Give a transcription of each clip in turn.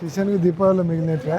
కిషన్కి దీపావళి మిగిలినట్రా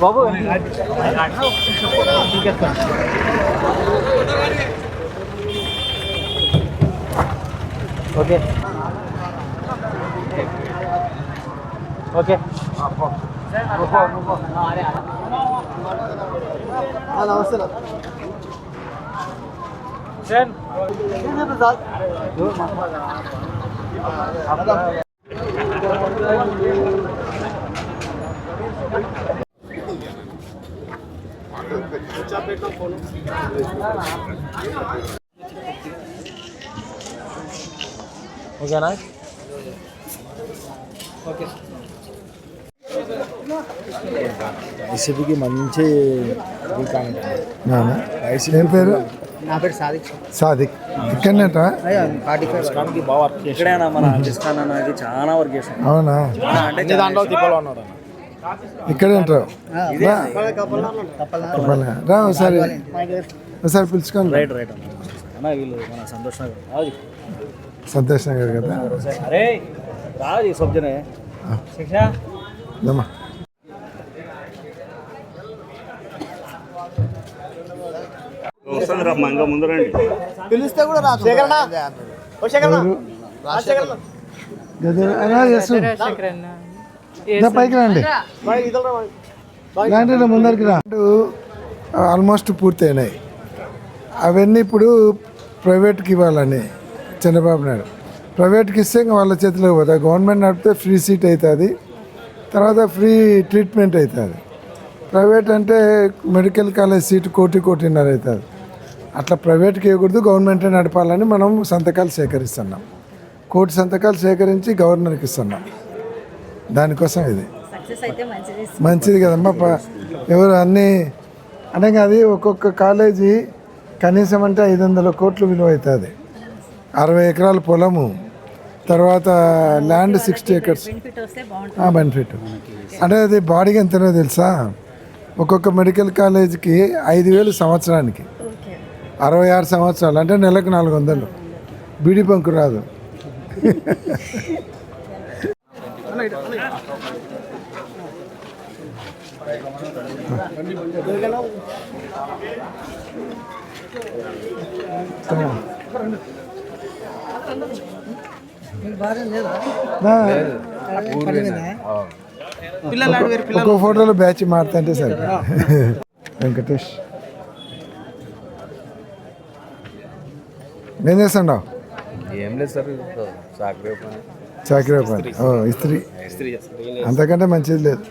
బాబు okay okay నమస్తే sir ఓకేనా? Okay. రెసిపీకి మంచి పేరు? నా పేరు సాదిక్ సాదిక్. ఇక్కడనేట్రా ఫార్టీ ఫైవ్ స్కాన్కి బాగా వర్క్ చేసి ఇక్కడైనా మన డిస్కాన్ అనేది చాలా వర్క్ చేశాను అవునా? అంటే అన్ని దాంట్లో తిప్పలు ఉన్నాడు అన్న. ఇక్కడేంట్రా రా. కప్పల్ చెప్పాలా? రా ఒకసారి. ఒకసారి పిలుచుకోండి రైట్ రైట్ అన్న. అన్న వీళ్ళు మన సంతోష్ నగర్. రాజు. సంతోష్ నగర్ కదా? అరే రాజు సబ్జనే. శిక్ష. దమ్మా వస్తుంది రా మంగ ముందు రండి. పిలిస్తే కూడా రాదు. శేఖరణ ఓ శేఖరణ ఎవరు? గదిలో- రా, యస్సు. దా, పైకి రండి. లాంటి ముందరికి రా. ఆల్మోస్ట్ పూర్తయినాయి. అవన్నీ ఇప్పుడు ప్రైవేట్కి ఇవ్వాలని చంద్రబాబు నాయుడు. ప్రైవేట్కి ఇస్తే ఇంకా వాళ్ళ చేతిలోకి పోతాయి. గవర్నమెంట్ నడిపితే ఫ్రీ సీట్ అవుతుంది. తర్వాత ఫ్రీ ట్రీట్మెంట్ అవుతుంది. ప్రైవేట్ అంటే మెడికల్ కాలేజ్ సీటు కోటి కోటిన్నర అవుతుంది. అట్లా ప్రైవేట్కి ఇవ్వకూడదు గవర్నమెంటే నడపాలని మనం సంతకాలు సేకరిస్తున్నాం. కోటి సంతకాలు సేకరించి గవర్నర్కి ఇస్తున్నాం. దానికోసం ఇది. మంచిది. కదమ్మా ఎవరు అన్నీ అంటే అది ఒక్కొక్క కాలేజీ కనీసం అంటే ఐదు వందల కోట్లు విలువ అవుతుంది. అరవై ఎకరాల పొలము తర్వాత ల్యాండ్ సిక్స్టీ ఎకర్స్. బెనిఫిట్. అంటే అది బాడీకి ఎంతనో తెలుసా? ఒక్కొక్క మెడికల్ కాలేజీకి ఐదు వేలు సంవత్సరానికి. అరవై ఆరు సంవత్సరాలు అంటే నెలకు నాలుగు వందలు బీడీ బంకు రాదు. ఒక్కో ఫోటోలో బ్యాచ్ మారుతుంటే సరే వెంకటేష్. ఏం చేస్తాండవు ఏం లేదు సార్ చాకరీ పని ఓ ఇస్త్రీ. అంతకంటే మంచిది లేదు.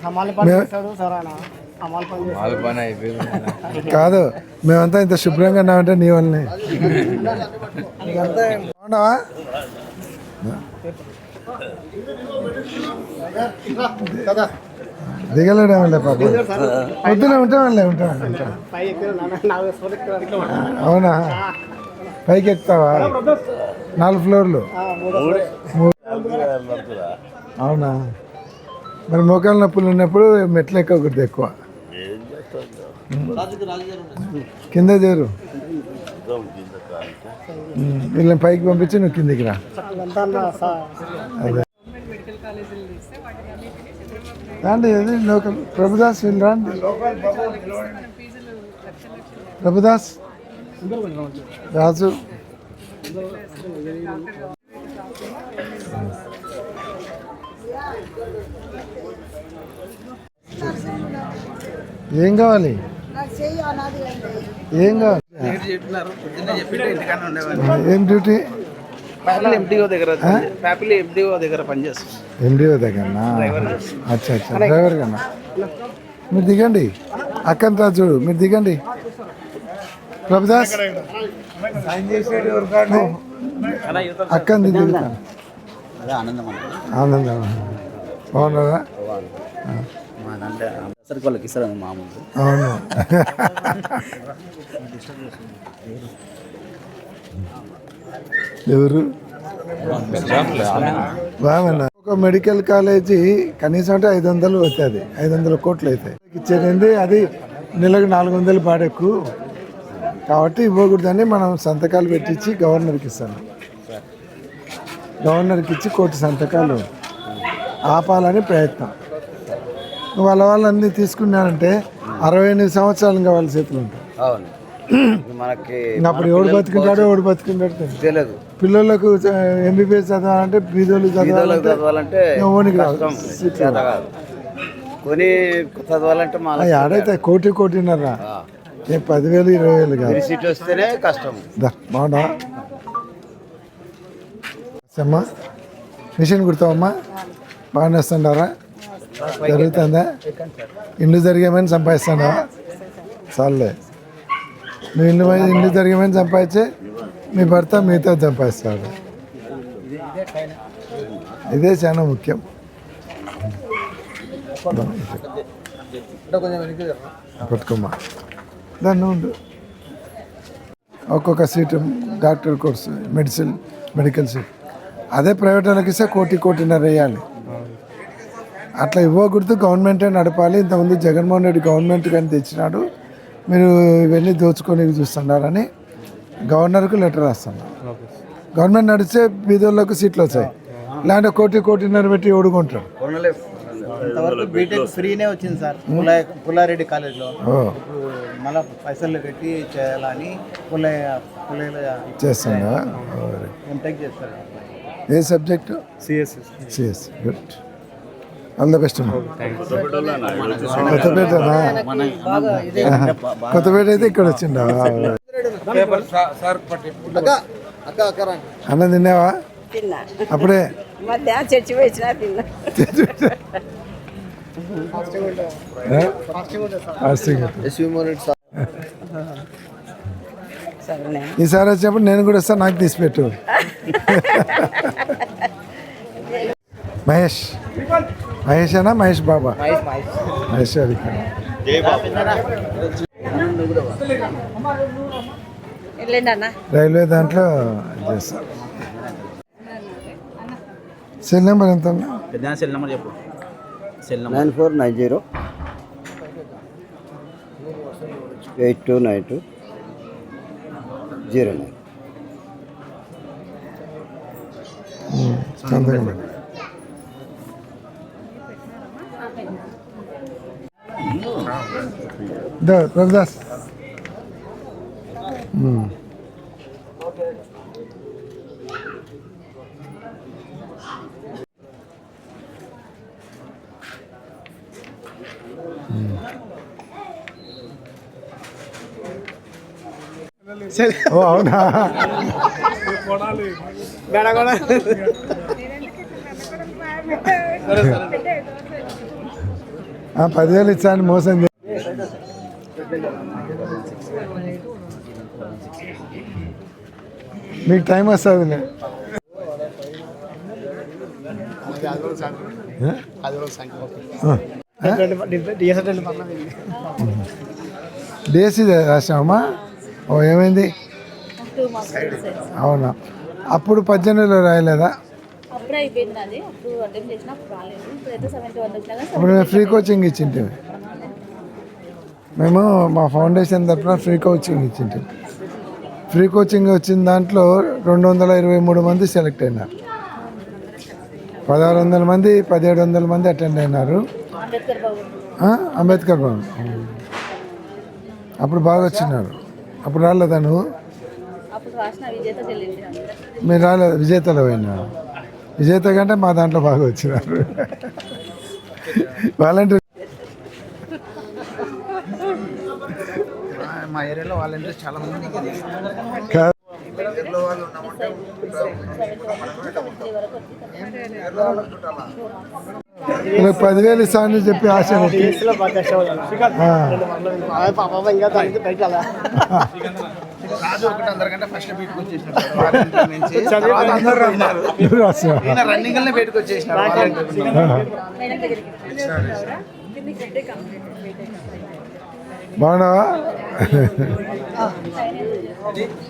కాదు మేమంతా ఇంత శుభ్రంగా ఉన్నామంటే నీ వల్లనే. బాగున్నావా? దిగలేడేమలే పాప. పొద్దున ఉంటామంలే ఉంటాం ఉంటాం అవునా? పైకి ఎక్కుతావా నాలుగు ఫ్లోర్లు. అవునా? మరి మోకాలు నొప్పులు ఉన్నప్పుడు మెట్లు ఎక్కకూడదు ఎక్కువ. కింద చేరు. వీళ్ళని పైకి పంపించి నువ్వు కిందికి రా. రాండి అది లోకల్. ప్రభుదాస్ వీళ్ళు రాండి. ప్రభుదాస్. రాజు. ఏం కావాలి? ఏం కావాలి? ఏం డ్యూటీ? ఎండిఓ దగ్గర ప్యాపిల్ ఎండిఓ దగ్గర పనిచేస్తుంది. ఎండిఓ దగ్గరనా? అచ్చా అచ్చా డ్రైవర్ కన్నా మీరు దిగండి. అక్కని రా చూడు మీరు దిగండి. ప్రభుదాస్. అదే ఆనందం బాగున్నారా? వాళ్ళకి మామూలు. అవును. ఎవరు? బాగున్నా. ఒక మెడికల్ కాలేజీ కనీసం అంటే ఐదు వందలు అవుతుంది. ఐదు వందల కోట్లు అవుతాయి. ఇచ్చేది అది నెలకు నాలుగు వందలు పాడెక్కు. కాబట్టి ఇవ్వకూడదని మనం సంతకాలు పెట్టించి గవర్నర్కి ఇస్తాను. గవర్నర్కి ఇచ్చి కోటి సంతకాలు ఆపాలని ప్రయత్నం. వాళ్ళ వాళ్ళన్నీ తీసుకున్నారంటే అరవై ఎనిమిది సంవత్సరాలు ఇంకా వాళ్ళ చేతులు ఉంటాయి. మనకి అప్పుడు ఎవడు బతుకుంటాడో ఎవడు బతుకుంటాడో తెలియదు. పిల్లలకు ఎంబీబీఎస్ చదవాలంటే బీదోళ్ళు వీధులకు చదవాలంటే కాదు. కొని చదవాలంటే ఆడైతే కోటి కోటిన్నర. ఏ పదివేలు ఇరవై వేలు కాదు సీట్ వస్తేనే కష్టం. దా, బాగున్నా అమ్మా మిషన్ కుడతావమ్మా? బాగానే వస్తుండారా జరుగుతుందా? ఇండ్లు జరిగేమని సంపాదిస్తాడా చాలే నువ్వు ఇల్లు ఇండ్లు జరిగేమని సంపాదించి మీ భర్త మిగతా సంపాదిస్తాడు. ఇదే చాలా ముఖ్యం. పట్టుకోమ్మా. దాన్ని ఉండు. ఒక్కొక్క seat doctor course medicine medical seat. అదే ప్రైవేట్ వాళ్ళకి ఇస్తే కోటి కోటిన్నర వేయాలి. అట్లా ఇవ్వకూడదు గవర్నమెంటే నడపాలి. ఇంతకుముందు జగన్మోహన్ రెడ్డి గవర్నమెంట్ కానీ తెచ్చినాడు. మీరు ఇవన్నీ దోచుకొని చూస్తున్నారని గవర్నర్కు లెటర్ రాస్తున్నాను గవర్నమెంట్ నడిస్తే బీదోళ్ళకు సీట్లు వచ్చాయి లేదంటే కోటి కోటిన్నర పెట్టి ఓడుకుంటారు ఇంతవరకు బీటెక్ ఫ్రీనే వచ్చింది సార్. పుల్లా- పుల్లారెడ్డి కాలేజ్లో. ఇప్పుడు మళ్ళీ పైసలు పెట్టి చేయాలని పుల్లయ్య పుల్లయ్య చేస్తుందా? ఎంటెక్ చేస్తారు. ఏ subject? CS CS good all the best కొత్తపేటనా? Kothapeta అయితే ఇక్కడ వచ్చిండా అన్నం తిన్నావా? తిన్నా. అప్పుడే? చర్చి తిన్నా. ఈసారి వచ్చినప్పుడు నేను కూడా వస్తాను నాకు తీసి పెట్టు. మహేష్. మహేష్ అనా మహేష్ బాబా. మహేష్ గారి రైల్వే దాంట్లో చేస్తాం. సెల్ నెంబర్ ఎంత సెల్ నెంబర్ చెప్పు. Cell nine four nine zero eight two nine two zero nine. సంతకం ఓ అవునా? ఆ, పదివేలు ఇచ్చాను మోసం మీకు టైం వస్తుంది డిఎస్సి రాసామా ఓ ఏమైంది? అవునా? అప్పుడు పద్దెనిమిదిలో రాయలేదా? అప్పుడు మేము ఫ్రీ కోచింగ్ ఇచ్చింటే మేము మా ఫౌండేషన్ తరఫున ఫ్రీ కోచింగ్ ఇచ్చింటే ఫ్రీ కోచింగ్ వచ్చిన దాంట్లో రెండు వందల ఇరవై మూడు మంది సెలెక్ట్ అయినారు. పదహారు వందల మంది పదిహేడు వందల మంది అటెండ్ అయినారు. అంబేద్కర్ భవన్. అప్పుడు బాగా వచ్చినారు. అప్పుడు రాలేదా నువ్వు? మీరు రాలేదు? విజేతలో పోయినారు విజేత కంటే మా దాంట్లో బాగా వచ్చినారు. వాలంటీర్ మా ఏరియాలో వాలంటీర్స్ చాలా మంది కాదు. ఇలా పదివేలు ఇస్తానని చెప్పి ఆశ. రాజు ఒకటి అందరికంటే ఫస్ట్ బీట్కి. నువ్వు రన్నింగ్ బయటకు. బాగున్నావా?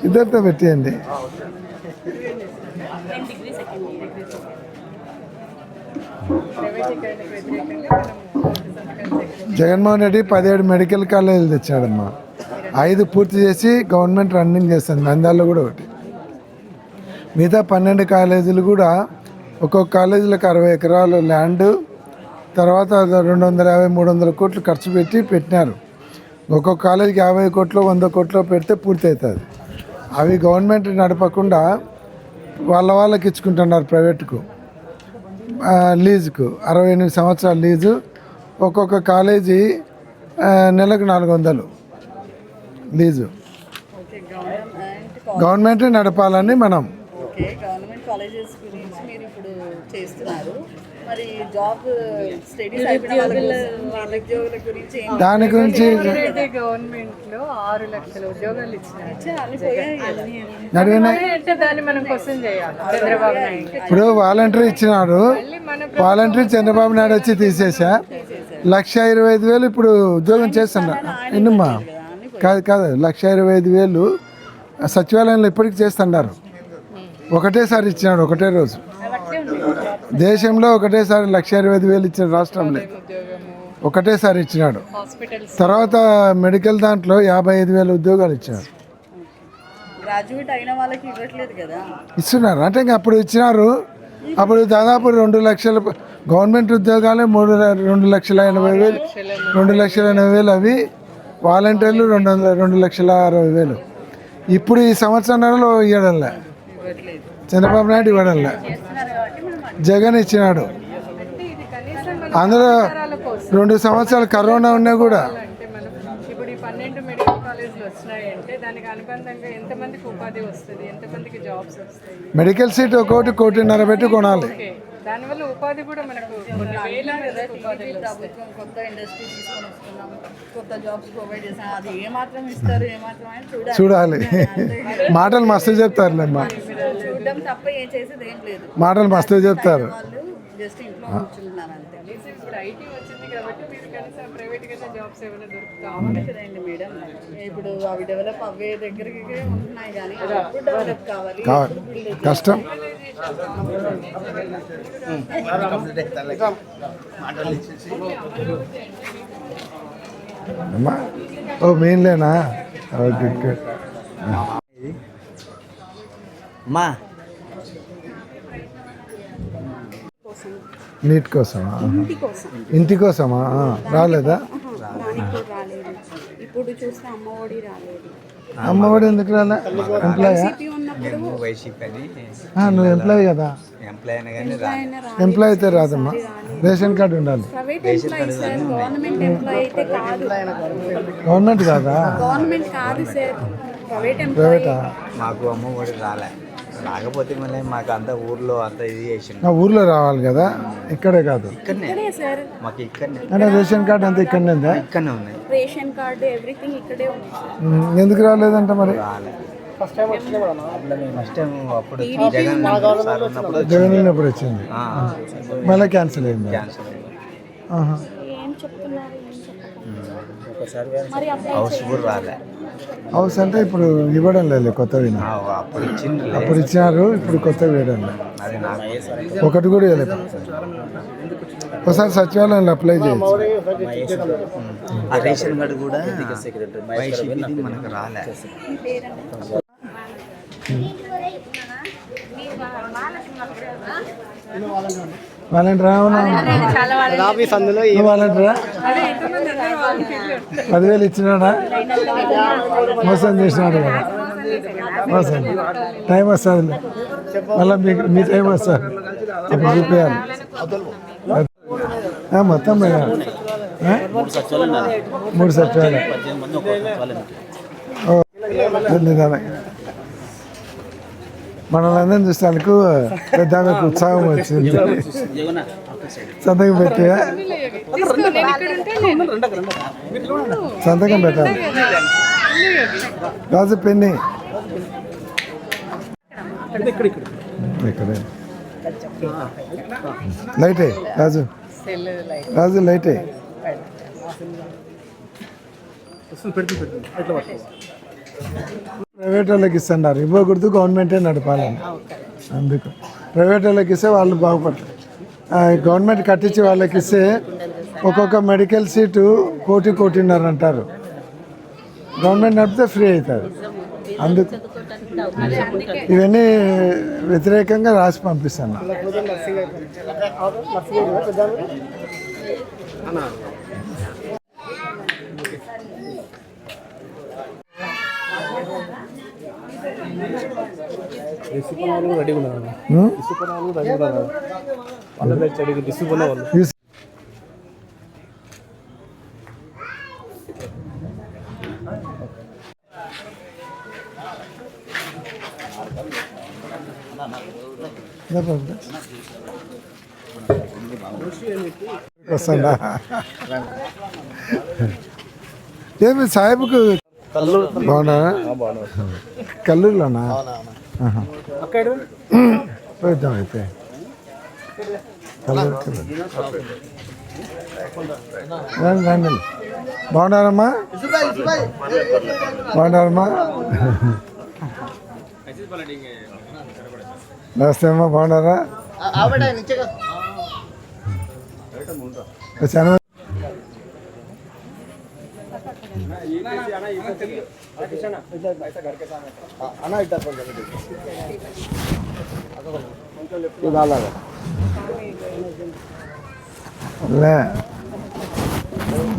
ఇద్దరితో పెట్టేయండి. జగన్మోహన్ రెడ్డి పదిహేడు మెడికల్ కాలేజీలు తెచ్చాడమ్మా. ఐదు పూర్తి చేసి గవర్నమెంట్ రన్నింగ్ చేస్తుంది. నంద్యాలలో కూడా ఒకటి. మిగతా పన్నెండు కాలేజీలు కూడా ఒక్కొక్క కాలేజీలకు అరవై ఎకరాలు ల్యాండ్ తర్వాత రెండు వందల యాభై మూడు వందల కోట్లు ఖర్చు పెట్టి పెట్టినారు. ఒక్కొక్క కాలేజీకి యాభై కోట్లు వంద కోట్లు పెడితే పూర్తి అవుతుంది అవి గవర్నమెంట్ నడపకుండా వాళ్ళ వాళ్ళకి ఇచ్చుకుంటున్నారు ప్రైవేట్కు. లీజుకు అరవై ఎనిమిది సంవత్సరాల లీజు ఒక్కొక్క కాలేజీ నెలకు నాలుగు వందలు లీజు. గవర్నమెంట్ నడపాలని మనం. గవర్నమెంట్ కాలేజెస్ గురించి మీరు ఇప్పుడు చేస్తున్నారు. మరి జాబ్ స్టడీస్ ఉద్యోగుల గురించి దాని గురించి గవర్నమెంట్లో ఆరు లక్షల ఉద్యోగాలు ఇచ్చినారు. దాన్ని మనం క్వశ్చన్ చేయాలి చంద్రబాబు నాయుడు. ఇప్పుడు వాలంటీర్ ఇచ్చినాడు. వాలంటీర్ చంద్రబాబు నాయుడు వచ్చి తీసేసా. లక్ష ఇరవై ఐదు వేలు ఇప్పుడు ఉద్యోగం చేస్తున్నా. ఎన్నమ్మా కాదు కాదు లక్ష ఇరవై ఐదు వేలు సచివాలయంలో ఇప్పటికి చేస్తున్నారు. ఒకటేసారి ఇచ్చినాడు ఒకటే రోజు. దేశంలో ఒకటేసారి లక్ష ఇరవై ఐదు వేలు ఇచ్చిన రాష్ట్రం లేదు ఒకటేసారి ఇచ్చినాడు. తర్వాత మెడికల్ దాంట్లో యాభై ఐదు వేల ఉద్యోగాలు ఇచ్చినారు గ్రాడ్యుయేట్ అయిన వాళ్ళకి ఇవ్వట్లేదు కదా? ఇస్తున్నారు. అంటే ఇంకా అప్పుడు ఇచ్చినారు. అప్పుడు దాదాపు రెండు లక్షల గవర్నమెంట్ ఉద్యోగాలే మూడు రెండు లక్షల ఎనభై వేలు రెండు లక్షల ఎనభై వేలు. అవి వాలంటీర్లు రెండు వందల రెండు లక్షల అరవై వేలు. ఇప్పుడు ఈ సంవత్సరంలో ఇవ్వడంలే. చంద్రబాబు నాయుడు ఇవ్వడంలే. జగన్ ఇచ్చినాడు. అందులో రెండు సంవత్సరాలు కరోనా ఉన్నా కూడా. మెడికల్ కాలేజీలు వచ్చినాయంటే దానికి అనుబంధంగా ఎంతమందికి ఉపాధి వస్తుంది ఎంతమందికి జాబ్స్ వస్తాయి? మెడికల్ సీట్ ఒక్కొక్కటి కోటిన్నర పెట్టి కొనాలి. దానివల్ల ఉపాధి కూడా మనకు కొత్త జాబ్స్ ప్రొవైడ్ చేస్తాం అది ఏ మాత్రం ఇస్తారు ఏ మాత్రం అని చూడాలి. చూడాలి. మాటలు మస్తు చెప్తారులేమ్మా చూడడం తప్ప ఏం చేసేది ఏం లేదు. మాటలు మస్తు చెప్తారు. వాళ్ళు జస్ట్ ఇంట్లో కూర్చుంటున్నారు అంతే. ఇప్పుడు ఐటీ వచ్చింది కాబట్టి మీరు కనీసం ప్రైవేట్గా జాబ్స్ ఏమైనా కదండి మేడం ఇప్పుడు అవి డెవలప్ అవ్వే దగ్గరికి ఉంటున్నాయి కానీ అవి ఎప్పుడు డెవలప్ కావాలి. కష్టం. మాటలు ఇచ్చేసి అమ్మా. ఓ మెయిన్లేనా ఓకే ఓకే మా నీట్ కోసమా? ఇంటి కోసం. ఇంటి కోసమా? రాలేదు? ఇప్పుడు చూస్తే అమ్మఒడి రాలేదు. అమ్మఒడి ఎందుకు రాలే? ఎంప్లాయా ఉన్నప్పుడు వైసీపీ అని నువ్వు ఎంప్లాయ్ కదా? ఎంప్లాయ్ అయినా కానీ ఆయన రా- ఎంప్లాయ్ అయితే రాదమ్మా. రేషన్ కార్డు ఉండాలి. Private employee sir government employee అయితే కాదు. గవర్నమెంట్ కాదా? గవర్నమెంట్ కాదు సార్ ప్రైవేట్ ఎంప్లాయీ ప్రైవేటా మాకు అమ్మ ఒడి రాలే. రాకపోతే మళ్ళీ మాకు అంతా ఊర్లో అంతా ఇది చేసిండు. నా ఊర్లో రావాలి కదా? ఇక్కడే కాదు. ఇక్కడనే. సార్. మాకు ఇక్కడనే. అంటే రేషన్ కార్డు అంతా ఇక్కడనే ఉందా? ఇక్కడనే ఉన్నాయి. రేషన్ కార్డు ఎవ్రీథింగ్ ఇక్కడే ఉంది ఉమ్, ఎందుకు రాలేదంట మరి? రాలే. ఫస్ట్ టైం అప్పుడు జగన్ సార్ ఉన్నప్పుడు జగన్ ఉన్నప్పుడు వచ్చింది. ఆ, మళ్ళీ క్యాన్సిల్ అయింది? క్యాన్సర్ అయింది. ఆహా. ఏం చెప్తున్నారు ఏం చెప్పకండి మరి అప్లై హౌస్ కూడా రాలే. హౌస్ అంటే ఇప్పుడు ఇవ్వడం లేదు కొత్తవి అప్పుడు ఇచ్చిండ్రులే అప్పుడు ఇచ్చినారు ఇప్పుడు కొత్తవి వేయడం లేదు. అది నాకు ఒకటి కూడా ఇవ్వలేదు. ఒకసారి సచివాలయంలో అప్లై చేయొచ్చు. ఆ రేషన్ కార్డు కూడా మనకు రాలే. వాలంటీర్ వాలంటీరా పదివేలు ఇచ్చినాడా? మోసం చేసినాడు కదా. మోసం. టైం వస్తుంది. మళ్ళీ మీకు మీ టైం వస్తుంది. అప్పుడు చూపించాలి మొత్తం? మూడు సచివాలయం ఓ, నిదానం. మనల్ని అందరం చూసేందుకు పెద్ద ఉత్సాహం వచ్చింది. సంతకం పెట్టి సంతకం పెట్టాలి. రాజు పెన్ని. ఇక్కడే. లైటే రాజు. రాజు లైటే. పెడుతుంది ప్రైవేట్ వాళ్ళకి ఇస్తున్నారు ఇవ్వకూడదు గవర్నమెంటే నడపాలని అందుకు. ప్రైవేట్ వాళ్ళకి ఇస్తే వాళ్ళు బాగుపడతారు. గవర్నమెంట్ కట్టించి వాళ్ళకి ఇస్తే ఒక్కొక్క మెడికల్ సీటు కోటి కోటిన్నర అంటారు. గవర్నమెంట్ నడిపితే ఫ్రీ అవుతారు. అందుకు. ఇవన్నీ వ్యతిరేకంగా రాసి పంపిస్తాను. ఏమి సాహెబ్కు బాగున్నా కల్లూరులోనా ఆహా. అయితే రండి బాగున్నారమ్మా? బాగున్నారమ్మా? నమస్తే అమ్మా బాగున్నారా? చాలా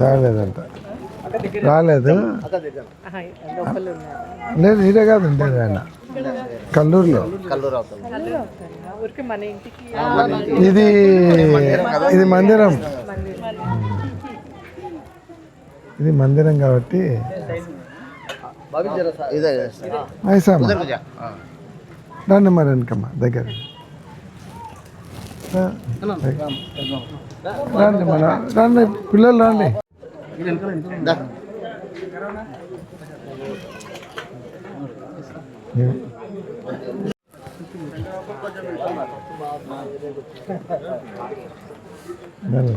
రాలేదంట రాలేదు. లేదు ఇదే కాదు ఉండేది ఆయన. కల్లూరులో. ఇది ఇది మందిరం. ఇది మందిరం కాబట్టి మైసమ్మ రండి మరి వెనకమ్మ దగ్గర. రండి మన రండి పిల్లలు రండి. రండి.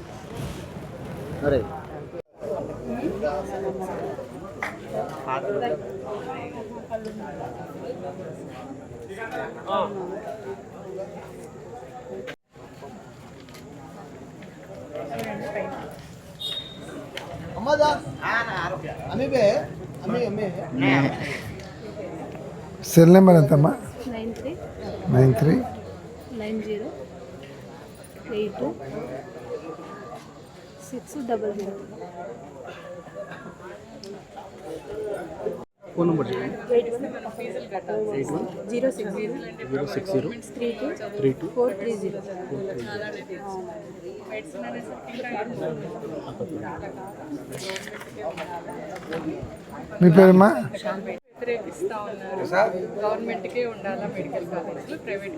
అరే. అమ్మదా? అమీబే అమీ అమీ సెల్ నెంబర్ ఎంతమ్మా? Nine three. Nine three. Nine zero. Eight six double zero. Phone number zero six zero. Zero six zero. Three two three two. Four three zero. మీ పేరమ్మా? వ్యతిరేకిస్తా ఉన్నారు గవర్నమెంట్కే ఉండాలా మెడికల్ కాలేజ్లో ప్రైవేట్.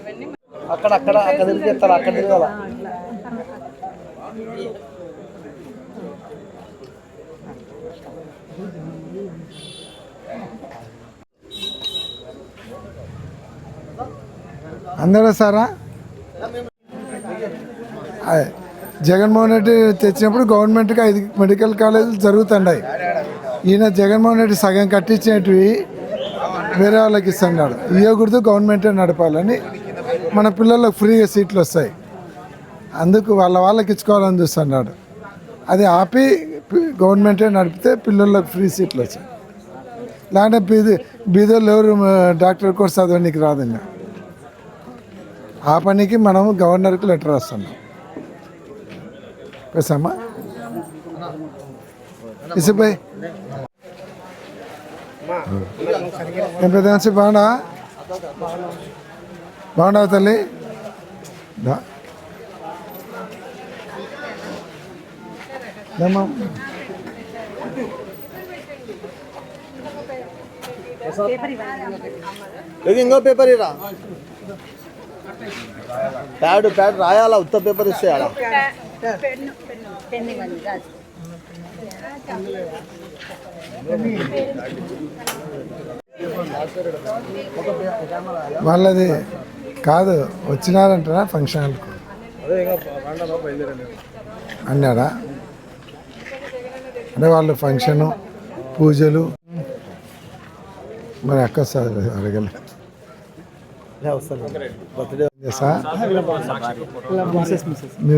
ఇవన్నీ అక్కడ అక్కడ అక్కడ అక్కడ అందరూ సారా అదే. జగన్మోహన్ రెడ్డి తెచ్చినప్పుడు గవర్నమెంట్కి ఐదు మెడికల్ కాలేజీలు జరుగుతున్నాయి ఈయన జగన్మోహన్ రెడ్డి సగం కట్టించినవి వేరే వాళ్ళకి ఇస్తున్నాడు. ఇవ్వకూడదు గవర్నమెంటే నడపాలని మన పిల్లలకు ఫ్రీగా సీట్లు వస్తాయి. అందుకు వాళ్ళ వాళ్ళకి ఇచ్చుకోవాలని చూస్తున్నాడు. అది ఆపి గవర్నమెంటే నడిపితే పిల్లలకు ఫ్రీ సీట్లు వచ్చాయి. లేదంటే బీది బీదోళ్ళు ఎవరు డాక్టర్ కోర్స్ చదవడానికి రాదు ఇంకా ఆ పనికి మనం గవర్నర్కి లెటర్ రాస్తున్నాం. పెసమ్మా ఇసుబాయ్ ఏం పెద్ద బాగున్నా బాగున్నావు? తల్లి. దా. ఏమ్మా? ఇంకో పేపర్ ఇరా. ప్యాడ్ ప్యాడ్ రాయాలా? ఉత్త పేపర్ ఇస్తే ఆడ వాళ్ళది కాదు వచ్చినారంటారా ఫంక్షన్ హాల్కు? అన్నాడా? అంటే వాళ్ళు ఫంక్షను పూజలు. మరి అక్క సార్ అడగలే. చేసా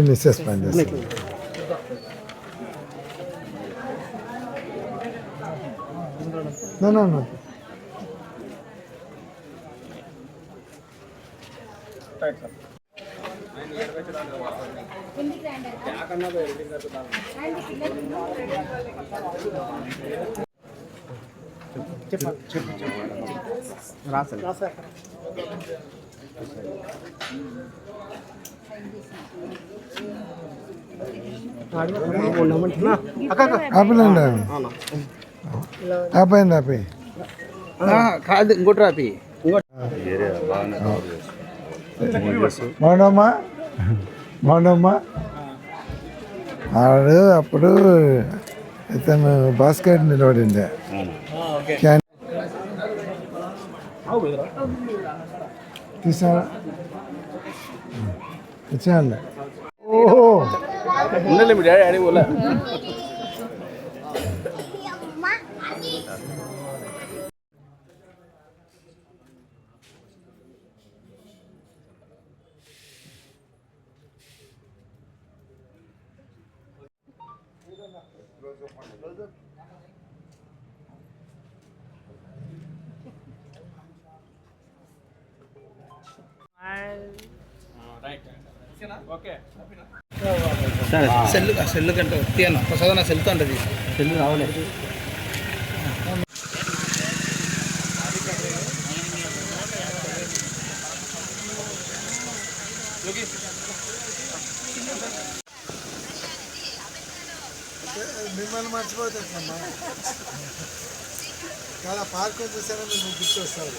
మిస్సెస్ పని చేస్తా. No, no. ఆపలేండి ఆపండి ఆపి కాదు ఇంకోటి రాపి ఏరియా బాగానే కవర్ చేస్తాం బాగున్నామ్మా బాగున్నామ్మా ఆడు అప్పుడు ఇతను బాస్కెట్ నిలబడిండే క్యాన్ తీసారా ఇచ్చేయాలి ఓహో ఉండలే మీ డాడీ డాడీ పోలే సెల్ సెల్ కంటే తీయన్న ప్రసాద్ నా సెల్తో అంటది. సెల్ రావలేదు మర్చిపోతుందమ్మా చూసారా మీరు గుర్తు వస్తారు